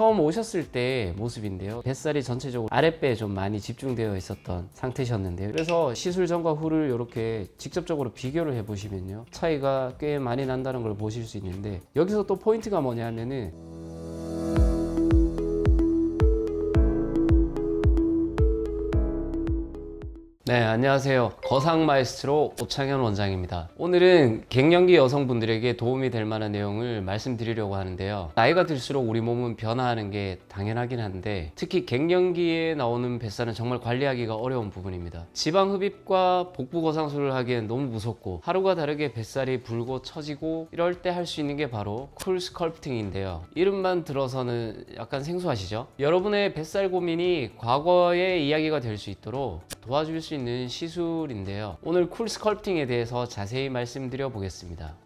처음 오셨을 때 모습인데요. 뱃살이 전체적으로 아랫배에 좀 많이 집중되어 있었던 상태셨는데요. 그래서 시술 전과 후를 이렇게 직접적으로 비교를 해보시면요. 차이가 꽤 많이 난다는 걸 보실 수 있는데 여기서 또 포인트가 뭐냐면은 네, 안녕하세요. 거상 마에스트로 오창현 원장입니다. 오늘은 갱년기 여성분들에게 도움이 될 만한 내용을 말씀드리려고 하는데요. 나이가 들수록 우리 몸은 변화하는 게 당연하긴 한데 특히 갱년기에 나오는 뱃살은 정말 관리하기가 어려운 부분입니다. 지방 흡입과 복부 거상술을 하기엔 너무 무섭고 하루가 다르게 뱃살이 불고 처지고 이럴 때 할 수 있는 게 바로 쿨 스컬프팅인데요. 이름만 들어서는 약간 생소하시죠? 여러분의 뱃살 고민이 과거의 이야기가 될 수 있도록 도와줄 수 있는 시술인데요. 오늘 쿨 스컬프팅에 대해서 자세히 말씀드려 보겠습니다.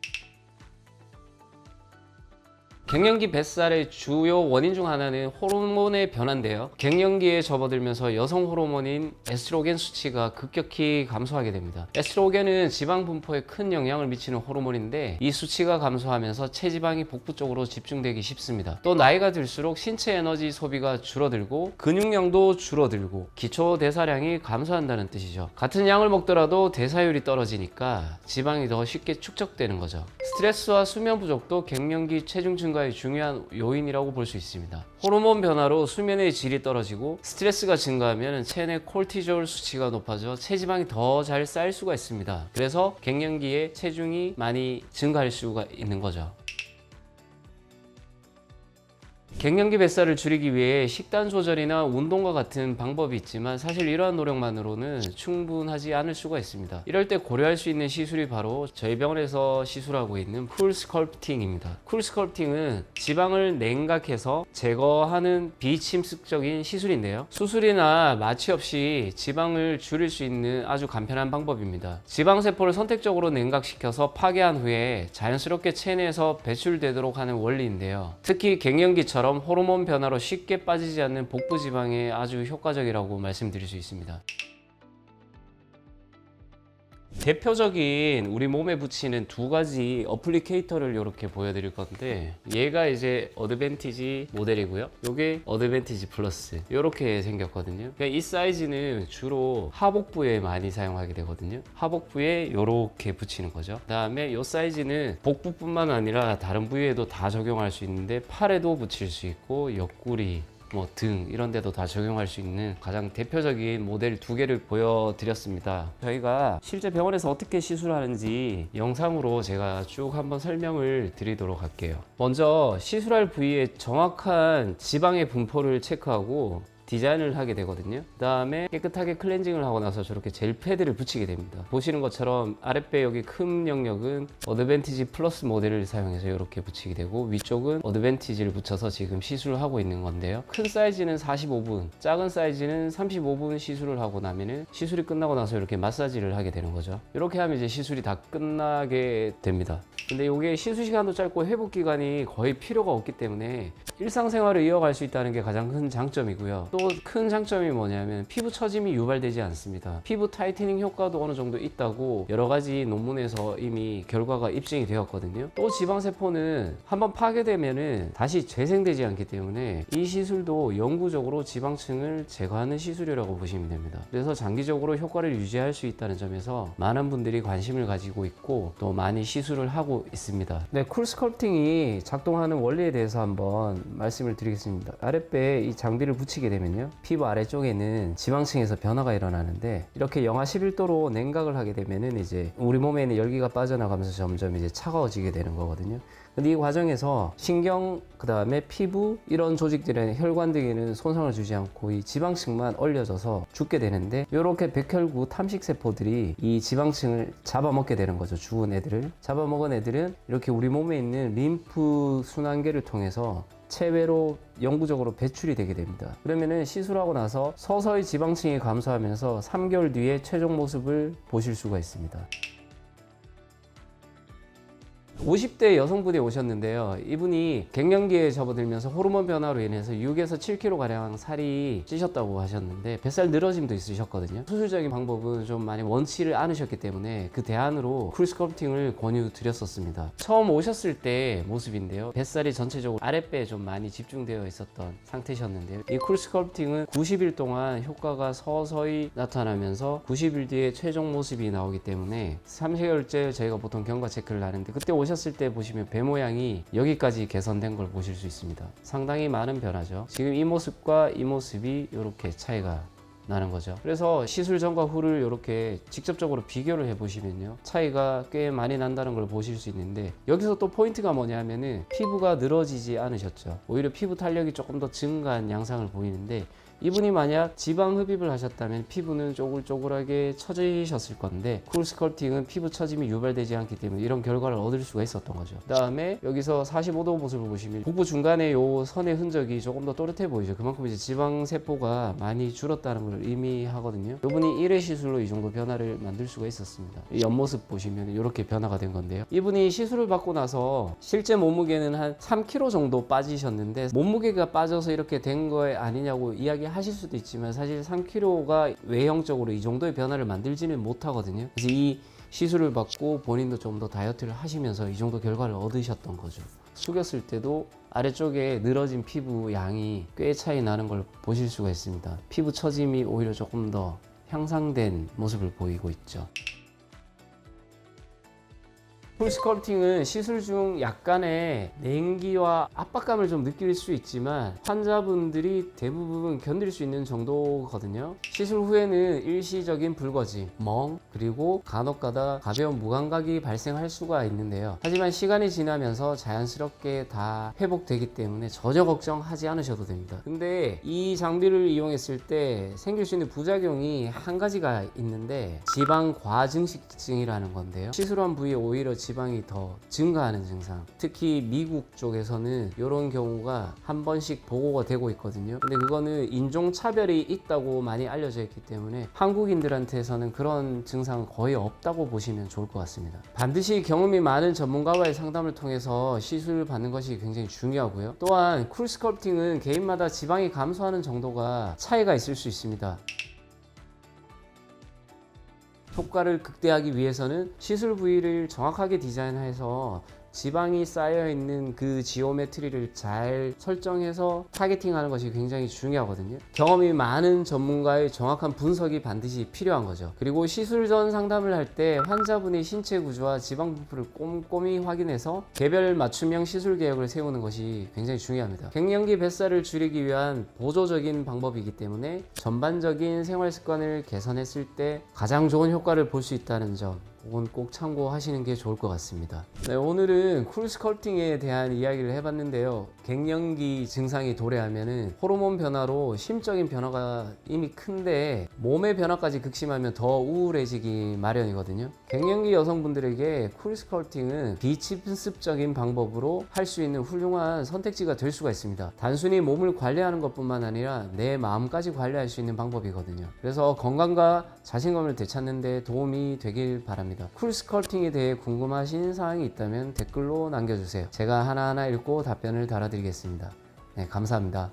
갱년기 뱃살의 주요 원인 중 하나는 호르몬의 변화인데요. 갱년기에 접어들면서 여성 호르몬인 에스트로겐 수치가 급격히 감소하게 됩니다. 에스트로겐은 지방 분포에 큰 영향을 미치는 호르몬인데 이 수치가 감소하면서 체지방이 복부 쪽으로 집중되기 쉽습니다. 또 나이가 들수록 신체 에너지 소비가 줄어들고 근육량도 줄어들고 기초 대사량이 감소한다는 뜻이죠. 같은 양을 먹더라도 대사율이 떨어지니까 지방이 더 쉽게 축적되는 거죠. 스트레스와 수면 부족도 갱년기 체중 증 가의 중요한 요인이라고 볼 수 있습니다. 호르몬 변화로 수면의 질이 떨어지고 스트레스가 증가하면 체내 콜티졸 수치가 높아져 체지방이 더 잘 쌓일 수가 있습니다. 그래서 갱년기에 체중이 많이 증가할 수가 있는 거죠. 갱년기 뱃살을 줄이기 위해 식단 조절이나 운동과 같은 방법이 있지만 사실 이러한 노력만으로는 충분하지 않을 수가 있습니다. 이럴 때 고려할 수 있는 시술이 바로 저희 병원에서 시술하고 있는 쿨 스컬프팅입니다. 쿨 스컬프팅은 지방을 냉각해서 제거하는 비침습적인 시술인데요. 수술이나 마취 없이 지방을 줄일 수 있는 아주 간편한 방법입니다. 지방 세포를 선택적으로 냉각시켜서 파괴한 후에 자연스럽게 체내에서 배출되도록 하는 원리인데요. 특히 갱년기처럼 호르몬 변화로 쉽게 빠지지 않는 복부 지방에 아주 효과적이라고 말씀드릴 수 있습니다. 대표적인 우리 몸에 붙이는 두 가지 어플리케이터를 이렇게 보여드릴 건데 얘가 이제 어드밴티지 모델이고요. 요게 어드밴티지 플러스 이렇게 생겼거든요. 그러니까 이 사이즈는 주로 하복부에 많이 사용하게 되거든요. 하복부에 이렇게 붙이는 거죠. 그 다음에 이 사이즈는 복부뿐만 아니라 다른 부위에도 다 적용할 수 있는데 팔에도 붙일 수 있고 옆구리 뭐 등 이런 데도 다 적용할 수 있는 가장 대표적인 모델 두 개를 보여드렸습니다. 저희가 실제 병원에서 어떻게 시술하는지 영상으로 제가 쭉 한번 설명을 드리도록 할게요. 먼저 시술할 부위의 정확한 지방의 분포를 체크하고 디자인을 하게 되거든요. 그 다음에 깨끗하게 클렌징을 하고 나서 저렇게 젤 패드를 붙이게 됩니다. 보시는 것처럼 아랫배 여기 큰 영역은 어드밴티지 플러스 모델을 사용해서 이렇게 붙이게 되고 위쪽은 어드밴티지를 붙여서 지금 시술을 하고 있는 건데요. 큰 사이즈는 45분, 작은 사이즈는 35분 시술을 하고 나면은 시술이 끝나고 나서 이렇게 마사지를 하게 되는 거죠. 이렇게 하면 이제 시술이 다 끝나게 됩니다. 근데 이게 시술 시간도 짧고 회복 기간이 거의 필요가 없기 때문에 일상생활을 이어갈 수 있다는 게 가장 큰 장점이고요. 또 큰 장점이 뭐냐면 피부 처짐이 유발되지 않습니다. 피부 타이트닝 효과도 어느 정도 있다고 여러 가지 논문에서 이미 결과가 입증이 되었거든요. 또 지방세포는 한번 파괴되면은 다시 재생되지 않기 때문에 이 시술도 영구적으로 지방층을 제거하는 시술이라고 보시면 됩니다. 그래서 장기적으로 효과를 유지할 수 있다는 점에서 많은 분들이 관심을 가지고 있고 또 많이 시술을 하고 있습니다. 네, 쿨 스컬프팅이 작동하는 원리에 대해서 한번 말씀을 드리겠습니다. 아랫배에 이 장비를 붙이게 되면요. 피부 아래쪽에는 지방층에서 변화가 일어나는데 이렇게 영하 11도로 냉각을 하게 되면은 이제 우리 몸에 있는 열기가 빠져나가면서 점점 이제 차가워지게 되는 거거든요. 근데 이 과정에서 신경, 그 다음에 피부, 이런 조직들의 혈관 등에는 손상을 주지 않고 이 지방층만 얼려져서 죽게 되는데 이렇게 백혈구 탐식세포들이 이 지방층을 잡아먹게 되는 거죠. 죽은 애들을. 잡아먹은 애들은 이렇게 우리 몸에 있는 림프 순환계를 통해서 체외로 영구적으로 배출이 되게 됩니다. 그러면은 시술하고 나서 서서히 지방층이 감소하면서 3개월 뒤에 최종 모습을 보실 수가 있습니다. 50대 여성분이 오셨는데요. 이분이 갱년기에 접어들면서 호르몬 변화로 인해서 6에서 7kg 가량 살이 찌셨다고 하셨는데 뱃살 늘어짐도 있으셨거든요. 수술적인 방법은 좀 많이 원치를 않으셨기 때문에 그 대안으로 쿨 스컬프팅을 권유드렸었습니다. 처음 오셨을 때 모습인데요. 뱃살이 전체적으로 아랫배에 좀 많이 집중되어 있었던 상태셨는데요. 이 쿨 스컬프팅은 90일 동안 효과가 서서히 나타나면서 90일 뒤에 최종 모습이 나오기 때문에 3개월째 저희가 보통 경과 체크를 하는데 그때 오셨 을 때 보시면 배 모양이 여기까지 개선된 걸 보실 수 있습니다. 상당히 많은 변화죠. 지금 이 모습과 이 모습이 이렇게 차이가 나는 거죠. 그래서 시술 전과 후를 이렇게 직접적으로 비교를 해보시면요. 차이가 꽤 많이 난다는 걸 보실 수 있는데 여기서 또 포인트가 뭐냐면은 피부가 늘어지지 않으셨죠. 오히려 피부 탄력이 조금 더 증가한 양상을 보이는데 이분이 만약 지방 흡입을 하셨다면 피부는 쪼글쪼글하게 처지셨을 건데 쿨 스컬프팅은 피부 처짐이 유발되지 않기 때문에 이런 결과를 얻을 수가 있었던 거죠. 그 다음에 여기서 45도 모습을 보시면 부부 중간에 요 선의 흔적이 조금 더 또렷해 보이죠. 그만큼 이제 지방 세포가 많이 줄었다는 걸 의미하거든요. 이분이 1회 시술로 이 정도 변화를 만들 수가 있었습니다. 이 옆모습 보시면 이렇게 변화가 된 건데요. 이분이 시술을 받고 나서 실제 몸무게는 한 3kg 정도 빠지셨는데 몸무게가 빠져서 이렇게 된 거에 아니냐고 이야기 하실 수도 있지만 사실 3kg가 외형적으로 이 정도의 변화를 만들지는 못하거든요. 그래서 이 시술을 받고 본인도 좀 더 다이어트를 하시면서 이 정도 결과를 얻으셨던 거죠. 숙였을 때도 아래쪽에 늘어진 피부 양이 꽤 차이 나는 걸 보실 수가 있습니다. 피부 처짐이 오히려 조금 더 향상된 모습을 보이고 있죠. 풀 스컬프팅은 시술 중 약간의 냉기와 압박감을 좀 느낄 수 있지만 환자분들이 대부분 견딜 수 있는 정도거든요. 시술 후에는 일시적인 붉어짐, 멍, 그리고 간혹가다 가벼운 무감각이 발생할 수가 있는데요. 하지만 시간이 지나면서 자연스럽게 다 회복되기 때문에 전혀 걱정하지 않으셔도 됩니다. 근데 이 장비를 이용했을 때 생길 수 있는 부작용이 한 가지가 있는데 지방 과증식증이라는 건데요. 시술한 부위에 오히려 지방 이 더 증가하는 증상. 특히 미국 쪽에서는 이런 경우가 한 번씩 보고가 되고 있거든요. 근데 그거는 인종 차별이 있다고 많이 알려져 있기 때문에 한국인들한테서는 그런 증상은 거의 없다고 보시면 좋을 것 같습니다. 반드시 경험이 많은 전문가와의 상담을 통해서 시술을 받는 것이 굉장히 중요하고요. 또한 쿨 스컬프팅은 개인마다 지방이 감소하는 정도가 차이가 있을 수 있습니다. 효과를 극대화하기 위해서는 시술 부위를 정확하게 디자인해서 지방이 쌓여 있는 그 지오메트리를 잘 설정해서 타겟팅하는 것이 굉장히 중요하거든요. 경험이 많은 전문가의 정확한 분석이 반드시 필요한 거죠. 그리고 시술 전 상담을 할 때 환자분의 신체 구조와 지방 분포를 꼼꼼히 확인해서 개별 맞춤형 시술 계획을 세우는 것이 굉장히 중요합니다. 갱년기 뱃살을 줄이기 위한 보조적인 방법이기 때문에 전반적인 생활 습관을 개선했을 때 가장 좋은 효과를 볼 수 있다는 점 그건 꼭 참고하시는 게 좋을 것 같습니다. 네, 오늘은 쿨 스컬프팅에 대한 이야기를 해봤는데요. 갱년기 증상이 도래하면은 호르몬 변화로 심적인 변화가 이미 큰데 몸의 변화까지 극심하면 더 우울해지기 마련이거든요. 갱년기 여성분들에게 쿨 스컬프팅은 비침습적인 방법으로 할 수 있는 훌륭한 선택지가 될 수가 있습니다. 단순히 몸을 관리하는 것뿐만 아니라 내 마음까지 관리할 수 있는 방법이거든요. 그래서 건강과 자신감을 되찾는 데 도움이 되길 바랍니다. 쿨 스컬프팅에 대해 궁금하신 사항이 있다면 댓글로 남겨주세요. 제가 하나하나 읽고 답변을 달아드리겠습니다. 네, 감사합니다.